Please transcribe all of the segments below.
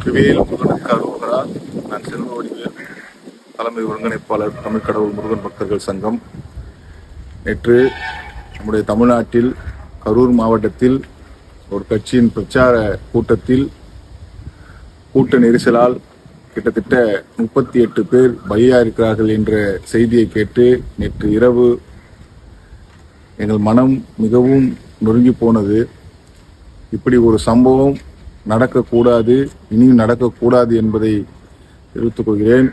ட்ரிவேல் முருகனுக்கு அருகரா நான் செல்வ வடிவேல் தலைமை ஒருங்கிணைப்பாளர் தமிழ் கடவுள் முருகன் பக்தர்கள் சங்கம். நேற்று நம்முடைய தமிழ்நாட்டில் கரூர் மாவட்டத்தில் ஒரு கட்சியின் பிரச்சார கூட்டத்தில் கூட்ட நெரிசலால் கிட்டத்தட்ட முப்பத்தி எட்டு பேர் பலியா இருக்கிறார்கள் என்ற செய்தியை கேட்டு நேற்று இரவு எங்கள் மனம் மிகவும் நொறுங்கி போனது. இப்படி ஒரு சம்பவம் நடக்கக்கூடாது இனியும் நடக்கக்கூடாது என்பதை எடுத்துக்கொள்கிறேன்.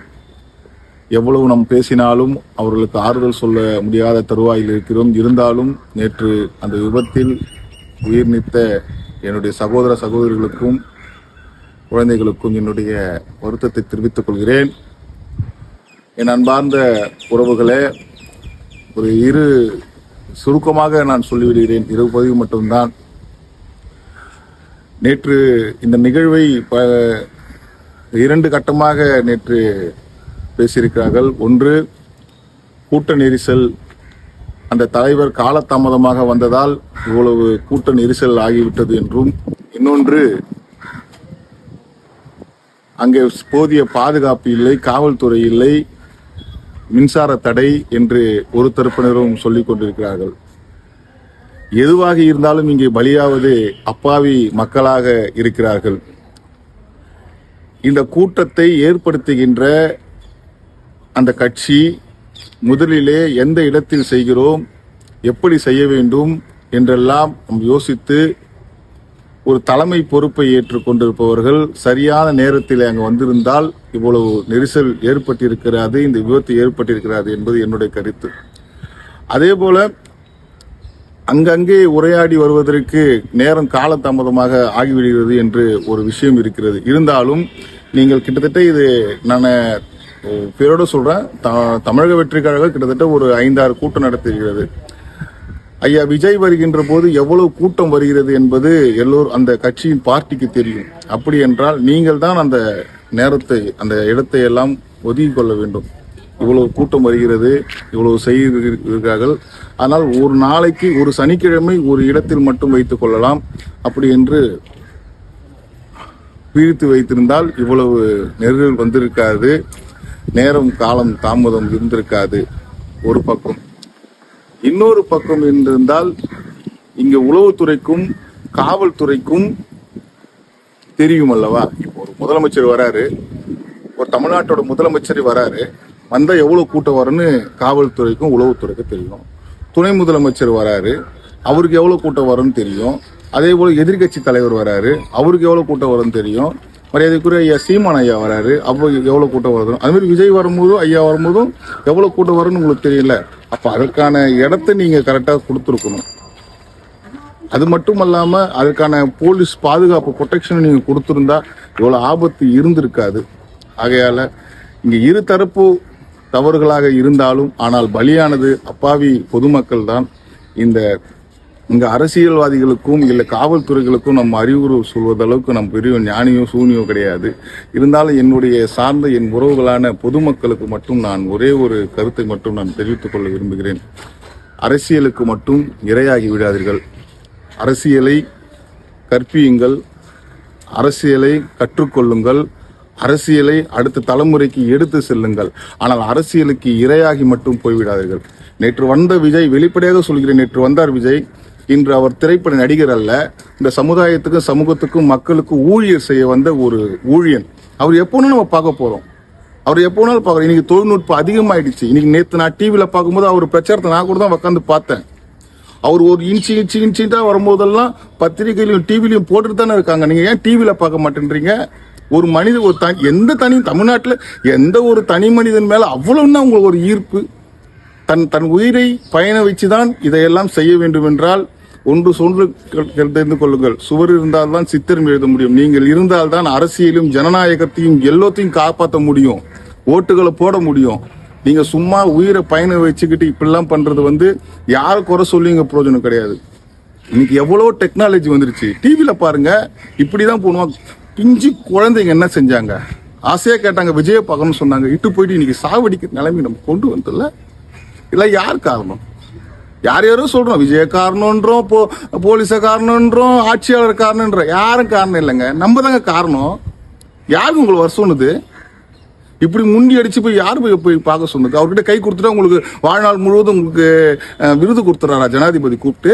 எவ்வளவு நாம் பேசினாலும் அவர்களுக்கு ஆறுதல் சொல்ல முடியாத தருவாயில் இருக்கிறோம். இருந்தாலும் நேற்று அந்த விபத்தில் உயிர் நீத்த என்னுடைய சகோதர சகோதரிகளுக்கும் குழந்தைகளுக்கும் என்னுடைய வருத்தத்தை தெரிவித்துக் கொள்கிறேன். என் அன்பார்ந்த உறவுகளே ஒரு இரு சுருக்கமாக நான் சொல்லிவிடுகிறேன். இரு பதிவு மட்டும்தான். நேற்று இந்த நிகழ்வை ப- இரண்டு கட்டமாக நேற்று பேசியிருக்கிறார்கள். ஒன்று கூட்ட நெரிசல். அந்த தலைவர் காலதாமதமாக வந்ததால் இவ்வளவு கூட்ட நெரிசல் ஆகிவிட்டது என்றும். இன்னொன்று அங்கே போதிய பாதுகாப்பு இல்லை காவல்துறை இல்லை மின்சார தடை என்று ஒரு தரப்பினரும் சொல்லிக் கொண்டிருக்கிறார்கள். எதுவாக இருந்தாலும் இங்கே பலியாவது அப்பாவி மக்களாக இருக்கிறார்கள். இந்த கூட்டத்தை ஏற்படுத்துகின்ற அந்த கட்சி முதலிலே எந்த இடத்தில் செய்கிறோம் எப்படி செய்ய வேண்டும் என்றெல்லாம் யோசித்து ஒரு தலைமை பொறுப்பை ஏற்றுக்கொண்டிருப்பவர்கள் சரியான நேரத்தில் அங்கே வந்திருந்தால் இவ்வளவு நெரிசல் ஏற்பட்டிருக்கிறது இந்த விபத்து ஏற்பட்டிருக்கிறது என்பது என்னுடைய கருத்து. அதே போல அங்கங்கே உரையாடி வருவதற்கு நேரம் காலதாமதமாக ஆகிவிடுகிறது என்று ஒரு விஷயம் இருக்கிறது. இருந்தாலும் நீங்கள் கிட்டத்தட்ட இது நான் பேரோட சொல்கிறேன் த- தமிழக வெற்றி கழகம் கிட்டத்தட்ட ஒரு ஐந்தாறு கூட்டம் நடத்திருக்கிறது ஐயா விஜய் வருகின்ற போது எவ்வளவு கூட்டம் வருகிறது என்பது எல்லோரும் அந்த கட்சியின் பார்ட்டிக்கு தெரியும். அப்படி என்றால் நீங்கள் தான் அந்த நேரத்தை அந்த இடத்தை எல்லாம் ஒதுக்கி கொள்ள வேண்டும். இவ்வளவு கூட்டம் வருகிறது இவ்வளவு செய்திருக்கிறார்கள். ஆனால் ஒரு நாளைக்கு ஒரு சனிக்கிழமை ஒரு இடத்தில் மட்டும் வைத்துக் கொள்ளலாம். அப்படி என்று பிரித்து வைத்திருந்தால் இவ்வளவு நெருடல் வந்திருக்காது. நேரம் காலம் தாமதம் இருந்திருக்காது. ஒரு பக்கம். இன்னொரு பக்கம் இருந்திருந்தால் இங்கே உளவுத்துறைக்கும் காவல்துறைக்கும் தெரியும் அல்லவா? இப்போ ஒரு முதலமைச்சர் வராரு. ஒரு தமிழ்நாட்டோட முதலமைச்சர் வராரு. வந்தால் எவ்வளோ கூட்டம் வரும்னு காவல்துறைக்கும் உளவுத்துறைக்கும் தெரியும். துணை முதலமைச்சர் வராரு அவருக்கு எவ்வளோ கூட்டம் வரும்னு தெரியும். அதே போல் எதிர்க்கட்சி தலைவர் வராரு அவருக்கு எவ்வளோ கூட்டம் வரும்னு தெரியும். மரியாதைக்குரிய ஐயா சீமான் ஐயா வராரு அப்போ எவ்வளோ கூட்டம் வருது அதுமாதிரி விஜய் வரும்போதும் ஐயா வரும்போதும் எவ்வளோ கூட்டம் வரும்னு உங்களுக்கு தெரியல. அப்போ அதற்கான இடத்த நீங்கள் கரெக்டாக கொடுத்துருக்கணும். அது மட்டும் இல்லாமல் அதுக்கான போலீஸ் பாதுகாப்பு ப்ரொடெக்ஷன் நீங்கள் கொடுத்துருந்தா இவ்வளோ ஆபத்து இருந்திருக்காது. ஆகையால் இங்கே இரு தரப்பு தவறுகளாக இருந்தாலும் ஆனால் பலியானது அப்பாவி பொதுமக்கள் தான் இந்த இங்கே அரசியல்வாதிகளுக்கும் இல்லை காவல்துறைகளுக்கும் நம்ம அறிவுரை சொல்வதளவுக்கு நம்ம பெரிய ஞானியோ சூனியோ கிடையாது. இருந்தாலும் என்னுடைய சார்ந்த என் உறவுகளான பொதுமக்களுக்கு மட்டும் நான் ஒரே ஒரு கருத்தை மட்டும் நான் தெரிவித்துக் கொள்ள விரும்புகிறேன். அரசியலுக்கு மட்டும் இரையாகி விடாதீர்கள். அரசியலை கற்பியுங்கள். அரசியலை கற்றுக்கொள்ளுங்கள். அரசியலை அடுத்த தலைமுறைக்கு எடுத்து செல்லுங்கள். ஆனால் அரசியலுக்கு இரையாகி மட்டும் போய்விடாதீர்கள். நேற்று வந்த விஜய் வெளிப்படையாக சொல்கிறேன் நேற்று வந்தார் விஜய். இன்று அவர் திரைப்பட நடிகர் அல்ல இந்த சமுதாயத்துக்கும் சமூகத்துக்கும் மக்களுக்கும் ஊழியர் செய்ய வந்த ஒரு ஊழியன். அவர் எப்போன்னு நம்ம பார்க்க போறோம். அவர் எப்போ வேணாலும் பார்க்குறோம் இன்னைக்கு தொழில்நுட்பம் அதிகமாயிடுச்சு. இன்னைக்கு நேற்று நான் டிவியில் பார்க்கும்போது அவர் பிரச்சாரத்தை நான் கூட தான் உட்காந்து பார்த்தேன். அவர் ஒரு இன்ச்சு இன்ச்சு இன்ச்சுட்டா வரும்போதெல்லாம் பத்திரிகையிலையும் டிவிலையும் போட்டுட்டு தானே இருக்காங்க. நீங்கள் ஏன் டிவியில் பார்க்க மாட்டேன்றீங்க? ஒரு மனித ஒரு தனி எந்த தனி தமிழ்நாட்டில் எந்த ஒரு தனி மனிதன் மேலே அவ்வளோன்னா உங்களுக்கு ஒரு ஈர்ப்பு. தன் தன் உயிரை பயண வச்சுதான் இதையெல்லாம் செய்ய வேண்டும் என்றால் ஒன்று சொல்லு தெரிந்து கொள்ளுங்கள். சுவர் இருந்தால் தான் சித்திரம் எழுத முடியும். நீங்கள் இருந்தால் தான் அரசியலும் ஜனநாயகத்தையும் எல்லாத்தையும் காப்பாற்ற முடியும். ஓட்டுகளை போட முடியும். நீங்க சும்மா உயிரை பயணம் வச்சுக்கிட்டு இப்படிலாம் பண்றது வந்து யாரை குறை சொல்லிங்க பிரயோஜனம் கிடையாது. இன்னைக்கு எவ்வளோ டெக்னாலஜி வந்துருச்சு. பாருங்கள் பாருங்க இப்படிதான் போடுவாங்க. பிஞ்சு குழந்தைங்க என்ன செஞ்சாங்க? ஆசையாக கேட்டாங்க விஜய பார்க்கணும்னு சொன்னாங்க. இட்டு போயிட்டு இன்னைக்கு சாவடிக்கிற நிலைமை நம்ம கொண்டு வந்ததில்ல இல்லை யார் காரணம்? யார் யாரோ சொல்கிறோம் விஜய காரணன்றோம் போ போலீஸை காரணன்றோம் ஆட்சியாளர் காரணன்றோம் யாரும் காரணம் இல்லைங்க. நம்ம தாங்க காரணம். யாருக்கு உங்களை வர சொன்னது? இப்படி முண்டி அடிச்சு போய் யார் போய் போய் பார்க்க சொன்னது? அவர்கிட்ட கை கொடுத்துட்டா உங்களுக்கு வாழ்நாள் முழுவதும் உங்களுக்கு விருது கொடுத்துறாரா ஜனாதிபதி கூப்பிட்டு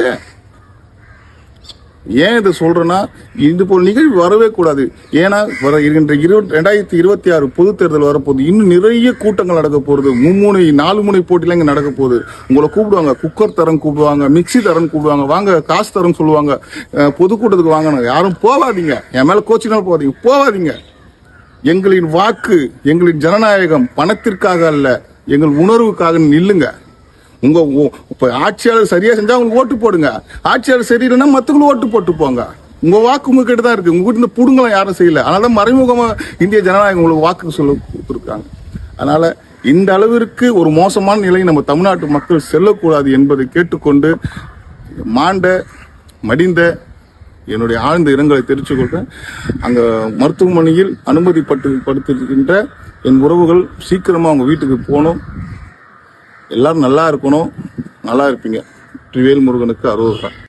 ஏன் இதை சொல்கிறேன்னா இது போல் நிகழ்வு வரவே கூடாது. ஏன்னா வர இருக்கின்ற இருபத்தி ரெண்டாயிரத்தி இருபத்தி ஆறு பொது தேர்தல் வரப்போகுது இன்னும் நிறைய கூட்டங்கள் நடக்க போகுது. மும்முனை நாலு முனை போட்டிலாம் இங்கே நடக்க போகுது. உங்களை கூப்பிடுவாங்க குக்கர் தரம் கூப்பிடுவாங்க மிக்ஸி தரம் கூப்பிடுவாங்க வாங்க காசு தரம் சொல்லுவாங்க. பொதுக்கூட்டத்துக்கு வாங்க யாரும் போவாதீங்க. என் மேலே கோச்சினாலும் போவாதீங்க. போவாதீங்க. எங்களின் வாக்கு எங்களின் ஜனநாயகம் பணத்திற்காக அல்ல எங்கள் உணர்வுக்காக நில்லுங்க. உங்க உ- ஆட்சியாளர் சரியா செஞ்சா அவங்களுக்கு ஓட்டு போடுங்க. ஆட்சியாளர் சரியில்லைன்னா மத்தவங்களும் ஓட்டு போட்டு போங்க. உங்க வாக்கு உங்ககிட்ட தான் இருக்கு. உங்ககிட்ட இந்த புடுங்கலாம் யாரும் செய்யல. அதனால மறைமுகமா இந்திய ஜனநாயகம் உங்களுக்கு வாக்கு சொல்ல கொடுத்துருக்காங்க. அதனால இந்த அளவிற்கு ஒரு மோசமான நிலை நம்ம தமிழ்நாட்டு மக்கள் செல்லக்கூடாது என்பதை கேட்டுக்கொண்டு மாண்ட மடிந்த என்னுடைய ஆழ்ந்த இரங்கலை தெரிவித்துக் கொள்கிறேன். அங்க மருத்துவமனையில் அனுமதிப்பட்டு படுத்திருக்கின்ற என் உறவுகள் சீக்கிரமா அவங்க வீட்டுக்கு போகணும். எல்லாரும் நல்லா இருக்கணும். நல்லா இருப்பீங்க. ட்ரிவேல் முருகனுக்கு அறுபது